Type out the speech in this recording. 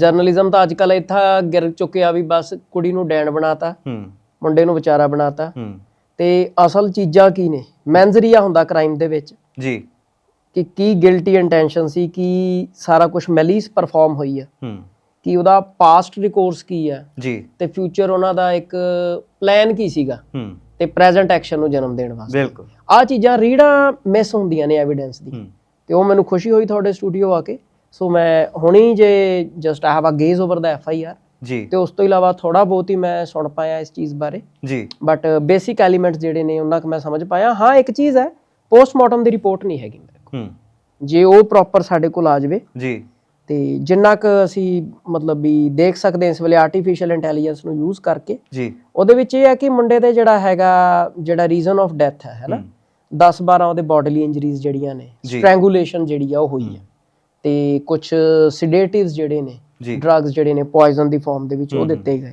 Journalism ਤਾਂ ਅੱਜ ਕੱਲ ਇੱਥਾ ਗਿਰ ਚੁੱਕਿਆ ਵੀ ਬਸ ਕੁੜੀ ਨੂੰ ਡੈਣ ਬਣਾਤਾ ਹੂੰ। ਮੁੰਡੇ ਨੂੰ ਵਿਚਾਰਾ ਬਣਾਤਾ। ਹੂੰ। ਤੇ ਅਸਲ ਚੀਜ਼ਾਂ ਕੀ ਨੇ? ਮੈਂਜ਼ਰੀਆ ਹੁੰਦਾ ਕ੍ਰਾਈਮ ਦੇ ਵਿੱਚ। ਜੀ। ਕਿ ਕੀ ਗਿਲਟੀ ਇੰਟੈਂਸ਼ਨ ਸੀ ਕੀ ਸਾਰਾ ਕੁਝ ਮੈਲੀਸ ਪਰਫਾਰਮ ਹੋਈ ਆ। ਹੂੰ। ਕਿ ਉਹਦਾ ਪਾਸਟ ਰਿਕੋਰਸ ਕੀ ਆ। ਜੀ। ਤੇ ਫਿਊਚਰ ਉਹਨਾਂ ਦਾ ਇੱਕ ਪਲਾਨ ਕੀ ਸੀਗਾ। ਹੂੰ। ਤੇ ਪ੍ਰੈਜ਼ੈਂਟ ਐਕਸ਼ਨ ਨੂੰ ਜਨਮ ਦੇਣ ਵਾਸਤੇ। ਬਿਲਕੁਲ। ਆ ਚੀਜ਼ਾਂ ਰੀੜਾਂ ਮਿਸ ਹੁੰਦੀਆਂ ਨੇ ਐਵੀਡੈਂਸ ਦੀ। ਤੇ ਉਹ ਮੈਨੂੰ ਖੁਸ਼ੀ ਹੋਈ ਤੁਹਾਡੇ ਸਟੂਡੀਓ ਆ ਕੇ। ਸੋ ਮੈਂ ਹੁਣੀ ਜੇ just I have a gaze over the F I R ਜੀ। ਤੇ ਉਸ ਤੋਂ ਇਲਾਵਾ ਥੋੜਾ ਬਹੁਤ ਹੀ ਮੈਂ ਸੁਣ ਪਾਇਆ ਇਸ ਚੀਜ਼ ਬਾਰੇ। ਜੀ। ਬਟ ਬੇਸਿਕ ਐਲੀਮੈਂਟਸ ਜਿਹੜੇ ਨੇ ਉਹਨਾਂ ਕੁ ਮੈਂ ਸਮਝ ਪਾਇਆ। ਹਾਂ ਇੱਕ ਚੀਜ਼ ਹੈ ਪੋਸਟਮਾਰਟਮ ਦੀ ਰਿਪੋਰਟ ਨਹੀਂ ਹੈਗੀ ਮੇਰੇ ਕੋਲ। ਹੂੰ। ਜੇ ਉਹ ਪ੍ਰੋਪਰ ਸਾਡੇ ਕੋਲ ਆ ਜਾਵੇ ਜੀ। ਤੇ ਜਿੰਨਾ ਕੁ ਅਸੀਂ ਮਤਲਬ ਵੀ ਦੇਖ ਸਕਦੇ ਹਾਂ ਇਸ ਵੇਲੇ ਆਰਟੀਫੀਸ਼ੀਅਲ ਇੰਟੈਲੀਜੈਂਸ ਨੂੰ ਯੂਜ਼ ਕਰਕੇ ਜੀ। ਉਹਦੇ ਵਿੱਚ ਇਹ ਹੈ ਕਿ ਮੁੰਡੇ ਦੇ ਜਿਹੜਾ ਹੈਗਾ ਜਿਹੜਾ ਰੀਜ਼ਨ ਆਫ ਡੈਥ ਹੈ ਹੈਨਾ 10 12 ਉਹਦੇ ਬੋਡੀਲੀ ਇੰਜਰੀਜ਼ ਜਿਹੜੀਆਂ ਨੇ। ਸਟ੍ਰੈਂਗੂਲੇਸ਼ਨ ਜਿਹੜੀ ਆ ਉਹ ਹੋਈ ਹੈ। ਤੇ ਕੁਝ ਸਿਡੇਟਿਵਸ ਜਿਹੜੇ ਨੇ ਡਰੱਗਸ ਜਿਹੜੇ ਨੇ ਪੋਇਜ਼ਨ ਦੀ ਫਾਰਮ ਦੇ ਵਿੱਚ ਉਹ ਦਿੱਤੇ ਗਏ ਆ।